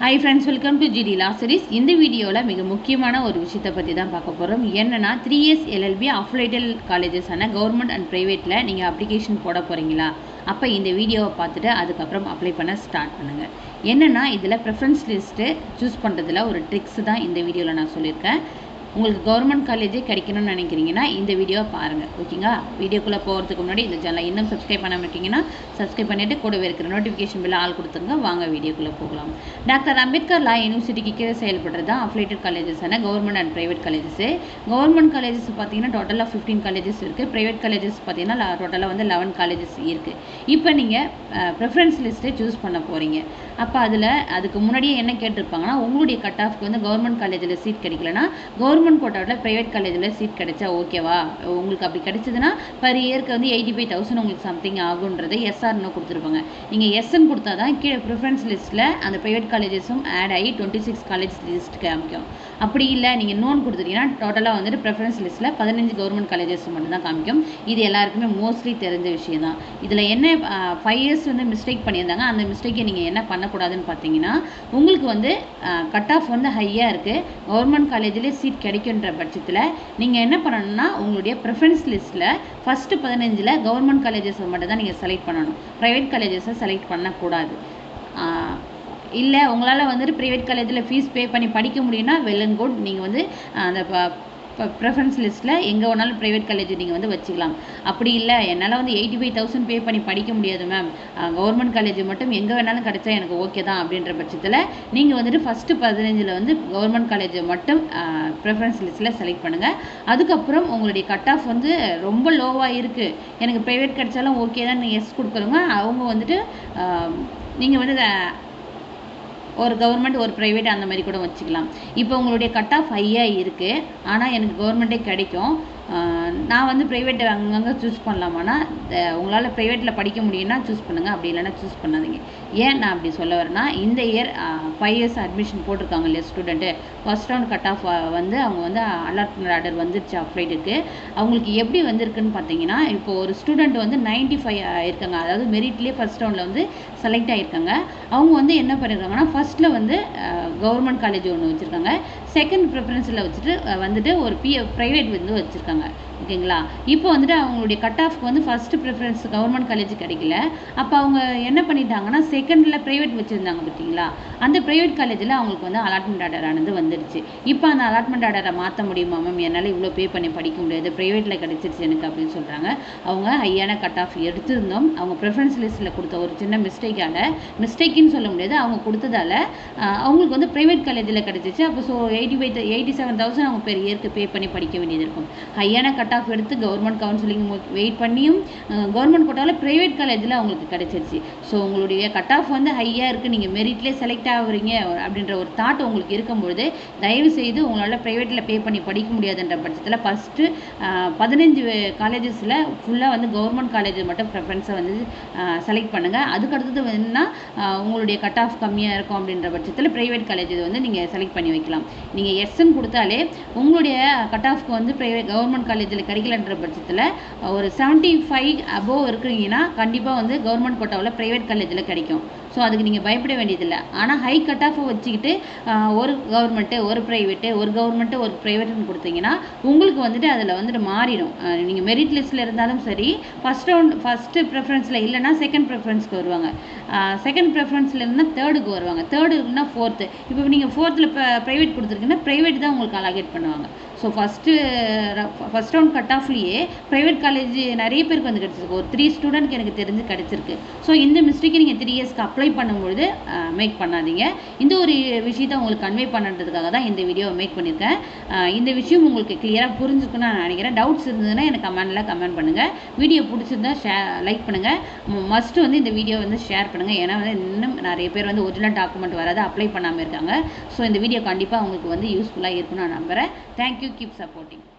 Hi friends welcome to GD law series இந்த வீடியோவில் மிக முக்கியமான ஒரு விஷயத்தை பற்றி தான் பார்க்க போகிறோம் என்னென்னா த்ரீ இயர்ஸ் எல்எல்பி அஃபிலேட்டல் காலேஜஸான கவர்மெண்ட் அண்ட் ப்ரைவேட்டில் நீங்கள் அப்ளிகேஷன் போட போகிறீங்களா அப்போ இந்த வீடியோவை பார்த்துட்டு அதுக்கப்புறம் அப்ளை பண்ண ஸ்டார்ட் பண்ணுங்கள் என்னென்னா இதில் ப்ரிஃபரன்ஸ் லிஸ்ட்டு சூஸ் பண்ணுறதுல ஒரு ட்ரிக்ஸ் தான் இந்த வீடியோவில் நான் சொல்லியிருக்கேன். உங்களுக்கு கவர்மெண்ட் காலேஜே கிடைக்கணும்னு நினைக்கிறீங்கன்னா இந்த வீடியோவை பாருங்கள் ஓகேங்களா வீடியோக்குள்ளே போகிறதுக்கு முன்னாடி இந்த சேனலை இன்னும் சப்ஸ்கிரைப் பண்ணாமல் இருக்கீங்கன்னா சப்ஸ்கிரைப் பண்ணிவிட்டு கூடவே இருக்கிற நோட்டிஃபிகேஷன் பில் ஆள் கொடுத்துருங்க. வாங்க வீடியோக்குள்ளே போகலாம். டாக்டர் அம்பேத்கர் லா யூனிவர்சிட்டிக்கு கீழே செயல்படுறது தான் affiliated காலேஜஸான government and private colleges government colleges பார்த்தீங்கன்னா டோட்டலாக ஃபிஃப்டீன் காலேஜஸ் இருக்குது ப்ரைவேட் காலேஜஸ் பார்த்தீங்கன்னா டோட்டலாக வந்து லெவன் காலேஜஸ் இருக்குது இப்போ நீங்கள் ப்ரிஃபரன்ஸ் லிஸ்ட்டை சூஸ் பண்ண போகிறீங்க அப்போ அதில் அதுக்கு முன்னாடியே என்ன கேட்டிருப்பாங்கன்னா உங்களுடைய கட் ஆஃப்க்கு வந்து கவர்மெண்ட் காலேஜில் சீட் கிடைக்கலனா கவர்மெண்ட் கோட்டாவில் ப்ரைவேட் காலேஜில் சீட் கிடைச்சா ஓகேவா உங்களுக்கு அப்படி கிடைச்சதுன்னா பர் இயருக்கு வந்து எயிட்டி ஃபைவ் தௌசண்ட் உங்களுக்கு சம்திங் ஆகுன்றதை எஸ்ஆர்னோ கொடுத்துருப்பாங்க. நீங்கள் எஸ்என் கொடுத்தா தான் கீழே ப்ரிஃபரன்ஸ் லிஸ்ட்டில் அந்த ப்ரைவேட் காலேஜஸும் ஆட் ஆகி டுவெண்ட்டி சிக்ஸ் காலேஜ் லிஸ்ட் காமிக்கும். அப்படி இல்லை நீங்கள் நோன் கொடுத்துட்டீங்கன்னா டோட்டலாக வந்துட்டு ப்ரிஃபரன்ஸ் லிஸ்ட்டில் பதினஞ்சு கவர்மெண்ட் காலேஜஸ் மட்டும் தான் காமிக்கும். இது எல்லாருக்குமே மோஸ்ட்லி தெரிஞ்ச விஷயம் தான் இதில் என்ன ஃபைவ் இயர்ஸ் வந்து மிஸ்டேக் பண்ணியிருந்தாங்க. அந்த மிஸ்டேக்கை நீங்கள் என்ன பண்ணக்கூடாதுன்னு பார்த்தீங்கன்னா உங்களுக்கு வந்து கட் ஆஃப் வந்து ஹையாக இருக்குது கவர்மெண்ட் காலேஜிலே சீட் கிடைக்குன்ற பட்சத்தில் நீங்கள் என்ன பண்ணணும்னா உங்களுடைய ப்ரிஃபரன்ஸ் லிஸ்ட்டில் ஃபஸ்ட்டு பதினஞ்சில் கவர்மெண்ட் காலேஜஸை மட்டும் தான் நீங்கள் செலக்ட் பண்ணணும். ப்ரைவேட் காலேஜஸை செலக்ட் பண்ணக்கூடாது. இல்லை உங்களால் வந்துட்டு ப்ரைவேட் காலேஜில் ஃபீஸ் பே பண்ணி படிக்க முடியும்னா வெல் அண்ட் குட் நீங்கள் வந்து அந்த ப்ரிஃபரன்ஸ் லிஸ்ட்டில் எங்கே வேணாலும் ப்ரைவேட் காலேஜ் நீங்கள் வந்து வச்சுக்கலாம். அப்படி இல்லை என்னால் வந்து எயிட்டி ஃபைவ் தௌசண்ட் பே பண்ணி படிக்க முடியாது மேம் கவர்மெண்ட் காலேஜ் மட்டும் எங்கே வேணாலும் கிடச்சா எனக்கு ஓகே தான் அப்படின்ற பட்சத்தில் நீங்கள் வந்துட்டு ஃபஸ்ட்டு பதினஞ்சில் வந்து கவர்மெண்ட் காலேஜை மட்டும் ப்ரிஃபரன்ஸ் லிஸ்ட்டில் செலக்ட் பண்ணுங்கள் அதுக்கப்புறம் உங்களுடைய கட் ஆஃப் வந்து ரொம்ப லோவாக இருக்குது எனக்கு ப்ரைவேட் கிடைச்சாலும் ஓகே தான் நீங்கள் எஸ் கொடுக்குறவங்க அவங்க வந்துட்டு நீங்கள் வந்து ஒரு கவர்மெண்ட் ஒரு ப்ரைவேட் அந்த மாதிரி கூட வச்சுக்கலாம். இப்போ உங்களுடைய கட் ஆஃப் ஹையாக இருக்குது ஆனால் எனக்கு கவர்மெண்ட்டே கிடைக்கும். நான் வந்து ப்ரைவேட் அங்கங்கே சூஸ் பண்ணலாமான்னா உங்களால் ப்ரைவேட்டில் படிக்க முடியும்னா சூஸ் பண்ணுங்கள் அப்படி இல்லைன்னா சூஸ் பண்ணாதீங்க. ஏன் நான் அப்படி சொல்ல வரேன்னா இந்த இயர் ஃபைவ் இயர்ஸ் அட்மிஷன் போட்டிருக்காங்க இல்லையா student first round cut off வந்து அவங்க வந்து அலாட்மெண்ட் ஆர்டர் வந்துருச்சு அப்ளைட்டுக்கு அவங்களுக்கு எப்படி வந்திருக்குன்னு பார்த்தீங்கன்னா இப்போ ஒரு ஸ்டூடெண்ட் வந்து நைன்ட்டி ஃபைவ் ஆயிருக்காங்க. அதாவது மெரிட்லேயே ஃபஸ்ட் ரவுண்டில் வந்து செலக்ட் ஆகிருக்காங்க அவங்க வந்து என்ன பண்ணியிருக்காங்கன்னா ஃபஸ்ட்டில் வந்து கவர்மெண்ட் காலேஜ் ஒன்று வச்சுருக்காங்க. செகண்ட் ப்ரிஃபரன்ஸில் வச்சுட்டு வந்துட்டு ஒரு பி ப்ரைவேட் வந்து வச்சுருக்காங்க. ஓகேங்களா? இப்போ வந்துட்டு அவங்களுடைய கட் ஆஃப்க்கு வந்து ஃபஸ்ட்டு ப்ரிஃபரன்ஸ் கவர்மெண்ட் காலேஜ் கிடைக்கல. அப்போ அவங்க என்ன பண்ணிட்டாங்கன்னா செகண்டில் ப்ரைவேட் வச்சுருந்தாங்க பார்த்தீங்களா? அந்த ப்ரைவேட் காலேஜில் அவங்களுக்கு வந்து அலாட்மெண்ட் ஆர்டர் ஆனது வந்துடுச்சு இப்போ அந்த அலாட்மெண்ட் ஆர்டரை மாற்ற முடியுமா மேம் என்னால் இவ்வளோ பே பண்ணி படிக்க முடியாது. ப்ரைவேட்டில் கிடைச்சிருச்சு எனக்கு அப்படின்னு சொல்கிறாங்க அவங்க ஹையான கட் ஆஃப் எடுத்திருந்தோம். அவங்க ப்ரிஃபரன்ஸ் லிஸ்ட்டில் கொடுத்த ஒரு சின்ன மிஸ்டேக்கால் மிஸ்டேக்குன்னு சொல்ல முடியாது. அவங்க கொடுத்ததால அவங்களுக்கு வந்து ப்ரைவேட் காலேஜில் கிடச்சிச்சு. அப்போ so eighty five eighty seven thousand அவங்க பேர் இயருக்கு பே பண்ணி படிக்க வேண்டியது இருக்கும். ஹையான கட் ஆஃப் எடுத்து கவர்மெண்ட் கவுன்சிலிங் வெயிட் பண்ணியும் கவர்மெண்ட் கோட்டாவில் ப்ரைவேட் காலேஜில் அவங்களுக்கு கிடச்சிருச்சு. ஸோ உங்களுடைய கட் ஆஃப் வந்து ஹையாக இருக்குது நீங்கள் மெரிட்லேயே செலக்ட் ஆகுறீங்க அப்படின்ற ஒரு தாட் உங்களுக்கு இருக்கும்பொழுது தயவு செய்து உங்களால் ப்ரைவேட்டில் பே பண்ணி படிக்க முடியாதுன்ற பட்சத்தில் ஃபஸ்ட்டு பதினஞ்சு காலேஜஸில் ஃபுல்லாக வந்து கவர்மெண்ட் காலேஜ் மட்டும் ப்ரெஃபரன்ஸை வந்து செலக்ட் பண்ணுங்கள் அதுக்கடுத்தது வேணுன்னா உங்களுடைய கட் ஆஃப் கம்மியாக இருக்கும் அப்படின்ற பட்சத்தில் ப்ரைவேட் காலேஜ் வந்து நீங்கள் செலக்ட் பண்ணி வைக்கலாம். நீங்கள் எஸ்என் கொடுத்தாலே உங்களுடைய கட் ஆஃப்க்கு வந்து ப்ரைவேட் கவர்மெண்ட் காலேஜில் கிடைக்கலன்ற பட்சத்தில் ஒரு செவன்ட்டி ஃபைவ் அபோவ் இருக்கிறீங்கன்னா கண்டிப்பாக வந்து கவர்மெண்ட் கோட்டாவில் ப்ரைவேட் காலேஜில் கிடைக்கும். ஸோ அதுக்கு நீங்கள் பயப்பட வேண்டியதில்லை. ஆனால் ஹை கட் ஆஃபை வச்சுக்கிட்டு ஒரு கவர்மெண்ட்டு ஒரு ப்ரைவேட்டு ஒரு கவர்மெண்ட்டு ஒரு ப்ரைவேட்டுன்னு கொடுத்தீங்கன்னா உங்களுக்கு வந்துட்டு அதில் வந்துட்டு மாறிடும். நீங்கள் மெரிட் லிஸ்ட்டில் இருந்தாலும் சரி ஃபஸ்ட் ரவுண்ட் ஃபஸ்ட்டு ப்ரிஃபரன்ஸில் இல்லைனா செகண்ட் ப்ரிஃபரன்ஸ்க்கு வருவாங்க. செகண்ட் ப்ரிஃபரன்ஸில் இருந்தால் தேர்டுக்கு வருவாங்க. தேர்டு ஃபோர்த்து இப்போ நீங்கள் ஃபோர்த்தில் ப்ரைவேட் கொடுத்துருக்கீங்கன்னா ப்ரைவேட் தான் உங்களுக்கு அலாகேட் பண்ணுவாங்க. So first first round cut ஆஃப்லேயே private college நிறைய பேருக்கு வந்து கிடச்சிருக்கு. ஒரு த்ரீ ஸ்டூடெண்ட்க்கு எனக்கு தெரிஞ்சு கிடச்சிருக்கு. ஸோ இந்த மிஸ்டேக்கை நீங்கள் த்ரீ இயர்ஸ்க்கு அப்ளை பண்ணும்பொழுது uh, மேக் பண்ணாதீங்க. இந்த ஒரு விஷயத்தை உங்களுக்கு கன்வே பண்ணுறதுக்காக தான் இந்த வீடியோவை மேக் பண்ணியிருக்கேன். Uh, இந்த விஷயம் உங்களுக்கு கிளியராக புரிஞ்சுக்கணும்னு நான் நினைக்கிறேன். டவுட்ஸ் இருந்ததுன்னா எனக்கு கமெண்டில் கமெண்ட் பண்ணுங்கள் வீடியோ பிடிச்சிருந்தா ஷே லைக் பண்ணுங்கள் மஸ்ட்டு வந்து இந்த வீடியோ வந்து ஷேர் பண்ணுங்கள் ஏன்னா வந்து இன்னும் நிறைய பேர் வந்து ஒரிஜினல் டாக்குமெண்ட் வராது அப்ளை பண்ணாமல் இருக்காங்க. ஸோ இந்த வீடியோ கண்டிப்பாக உங்களுக்கு வந்து யூஸ்ஃபுல்லாக இருக்கும்னு நான் நம்புகிறேன் தேங்க்யூ keep supporting.